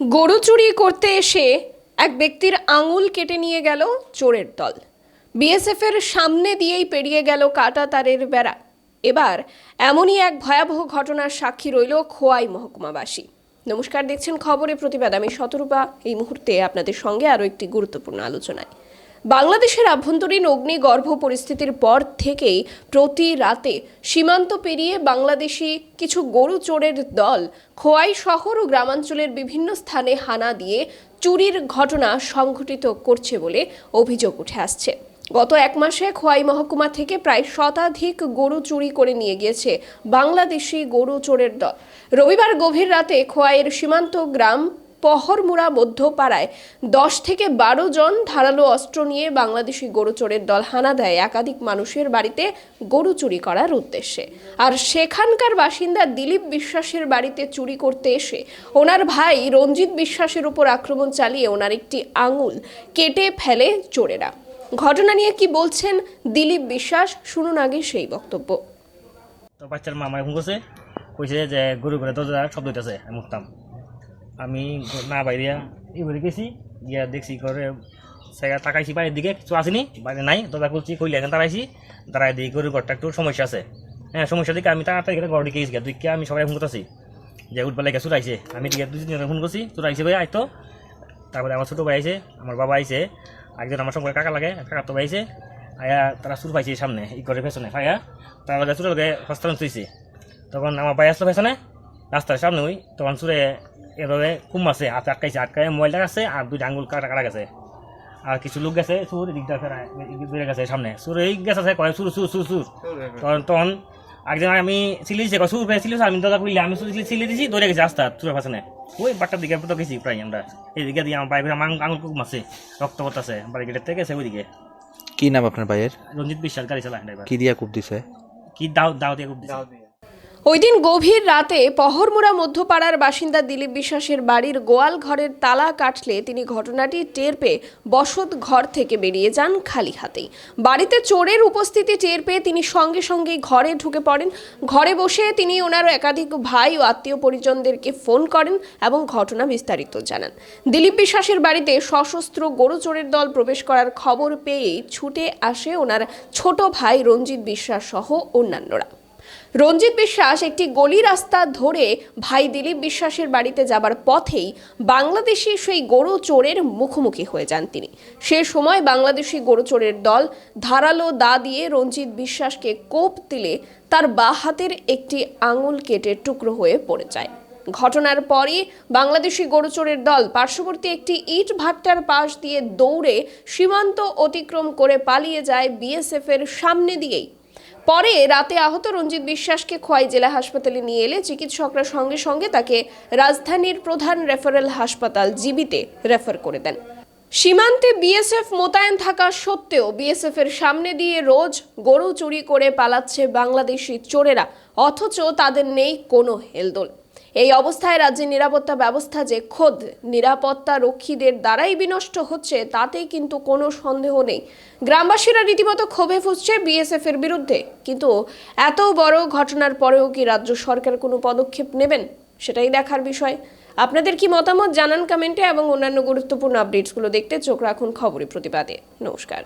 গরু চুরি করতে এসে এক ব্যক্তির আঙুল কেটে নিয়ে গেল চোরের দল। বিএসএফ এর সামনে দিয়েই পেরিয়ে গেল কাটা তারের বেড়া। এবার এমনই এক ভয়াবহ ঘটনার সাক্ষী রইল খোয়াই মহকুমাবাসী। নমস্কার, দেখছেন খবরে প্রতিবাদ আমি শতরূপা। এই মুহূর্তে আপনাদের সঙ্গে আরও একটি গুরুত্বপূর্ণ আলোচনায়। বাংলাদেশের আভ্যন্তরীণ অগ্নিগর্ভ পরিস্থিতির পর থেকেই প্রতি রাতে সীমান্ত পেরিয়ে বাংলাদেশি কিছু গরু চোরের দল খোয়াই শহর ও গ্রামাঞ্চলের বিভিন্ন স্থানে হানা দিয়ে চুরির ঘটনা সংঘটিত করছে বলে অভিযোগ উঠে আসছে। গত এক মাসে খোয়াই মহকুমা থেকে প্রায় শতাধিক গরু চুরি করে নিয়ে গিয়েছে বাংলাদেশি গরু চোরের দল। রবিবার গভীর রাতে খোয়াইয়ের সীমান্ত গ্রাম পহরমুড়া মধ্যপাড়ায় দশ থেকে বারো জন ধারালো অস্ত্র নিয়ে বাংলাদেশি গরু চোরের দল হানা দেয় একাধিক মানুষের বাড়িতে গরু চুরি করার উদ্দেশ্যে। আর সেখানকার বাসিন্দা দিলীপ বিশ্বাসের বাড়িতে চুরি করতে এসে ওনার ভাই রঞ্জিত বিশ্বাসের উপর আক্রমণ চালিয়ে ওনার একটি আঙুল কেটে ফেলে চোরেরা। ঘটনা নিয়ে কি বলছেন দিলীপ বিশ্বাস? শুনুন আগে সেই বক্তব্য। তো বাচ্চার ফোন করছে, কইছে যে গরু করে দরজা শব্দ হইতেছে আমি উঠতাম। আমি না বাইরে এবারে গেছি গিয়া দেখছি করে সেগা তাকাইছি বাইরের দিকে কিছু আসেনি বাইরে নাই দরজা খুলছি খুললে এখন দাঁড়াইছি দাঁড়াই দিই গরুর ঘরটা একটু সমস্যা আছে। হ্যাঁ সমস্যা দিকে আমি তাড়াতাড়ি করে ঘর দিকে গেছি দুই আমি সবাই ফোন করতেছি যে উঠবেলা গেছে চুরাইছে আমি দিকে দুই তিনজনে ফোন করছি চুরাইছে ভাই, আইতো। তারপরে আমার ছোটো ভাই আইছে আমার বাবা আইছে একজন আমার সঙ্গে কাকা লাগে কাকা তো ভাই আয়া তারা সুর পাইছে সামনে ই করে পেছনে, আয়া তারা চুরের হস্তান্তর তখন আমার ভাই আসলো পেছনে রাস্তার সামনে ওই তখন সুরে এভাবে কুম আছে হাতে আটকাইছে আটকায় মোবাইলটা আছে আর দুইটা আঙ্গুল কাটা কাটা গেছে আর কিছু লোক গেছে সুর এদিকটা ফেরা বেড়ে গেছে সামনে। সুর এই গেছে আছে কয় সুর সুর সুর সুর তখন তখন একজন আমি সিলি দিয়েছে সুর পেয়ে আমি দাদা কইলে আমি সুর সিলি দিয়েছি দৌড়ে গেছি রাস্তা চুরের পেছনে ওই বাট্টার দিকে তো গেছি প্রায় আমরা। এইদিকে দিয়ে আমার বাইরে আমার আঙুল কুকুম আছে রক্ত আছে বাড়ি গেটের থেকে গেছে ওইদিকে কি নাম আপনার ভাইয়ের রঞ্জিত বিশ্বাস গাড়ি চালায় ড্রাইভার কি দিয়া কূপ দিছে? কি দাও দাও দিয়ে খুব দিছে। ওই দিন গভীর রাতে পহরমুড়া মধ্যপাড়ার বাসিন্দা দিলীপ বিশ্বাসের বাড়ির গোয়াল ঘরের তালা কাটলে তিনি ঘটনাটি টের পেয়ে বসত ঘর থেকে বেরিয়ে যান খালি হাতেই। বাড়িতে চোরের উপস্থিতি টের পেয়ে তিনি সঙ্গে সঙ্গে ঘরে ঢুকে পড়েন। ঘরে বসে তিনি ওনার একাধিক ভাই ও আত্মীয় পরিজনদেরকে ফোন করেন এবং ঘটনা বিস্তারিত জানান। দিলীপ বিশ্বাসের বাড়িতে সশস্ত্র গরু চোরের দল প্রবেশ করার খবর পেয়েই ছুটে আসে ওনার ছোট ভাই রঞ্জিত বিশ্বাস সহ অন্যান্যরা। রঞ্জিত বিশ্বাস একটি গলি রাস্তা ধরে ভাই দিলীপ বিশ্বাসের বাড়িতে যাবার পথেই বাংলাদেশি সেই গরু চোরের মুখোমুখি হয়ে যান তিনি। সে সময় বাংলাদেশি গরু চোরের দল ধারালো দা দিয়ে রঞ্জিত বিশ্বাসকে কোপ দিলে তার বা হাতের একটি আঙুল কেটে টুকরো হয়ে পড়ে যায়। ঘটনার পরই বাংলাদেশি গরুচোরের দল পার্শ্ববর্তী একটি ইট ভাট্টার পাশ দিয়ে দৌড়ে সীমান্ত অতিক্রম করে পালিয়ে যায় বিএসএফ এর সামনে দিয়েই। পরে রাতে আহত রঞ্জিত বিশ্বাসকে খোয়াই জেলা হাসপাতালে নিয়ে এলে চিকিৎসকরা সঙ্গে সঙ্গে তাকে রাজধানীর প্রধান রেফারেল হাসপাতাল জিবিতে রেফার করে দেন। সীমান্তে বিএসএফ মোতায়েন থাকা সত্ত্বেও বিএসএফ এর সামনে দিয়ে রোজ গরু চুরি করে পালাচ্ছে বাংলাদেশি চোরেরা, অথচ তাদের নেই কোনো হেলদোল। এই অবস্থায় রাজ্যের নিরাপত্তা ব্যবস্থা যে খোদ নিরাপত্তা রক্ষীদের দ্বারাই বিনষ্ট হচ্ছে, তাতেই কিন্তু কোনো সন্দেহ নেই। গ্রামবাসীরা রীতিমতো ক্ষোভে ফুসছে বিএসএফ এর বিরুদ্ধে। কিন্তু এত বড় ঘটনার পরেও কি রাজ্য সরকার কোনো পদক্ষেপ নেবেন, সেটাই দেখার বিষয়। আপনাদের কি মতামত জানান কমেন্টে এবং অন্যান্য গুরুত্বপূর্ণ আপডেটসগুলো দেখতে চোখ রাখুন খবরে প্রতিবাদে। নমস্কার।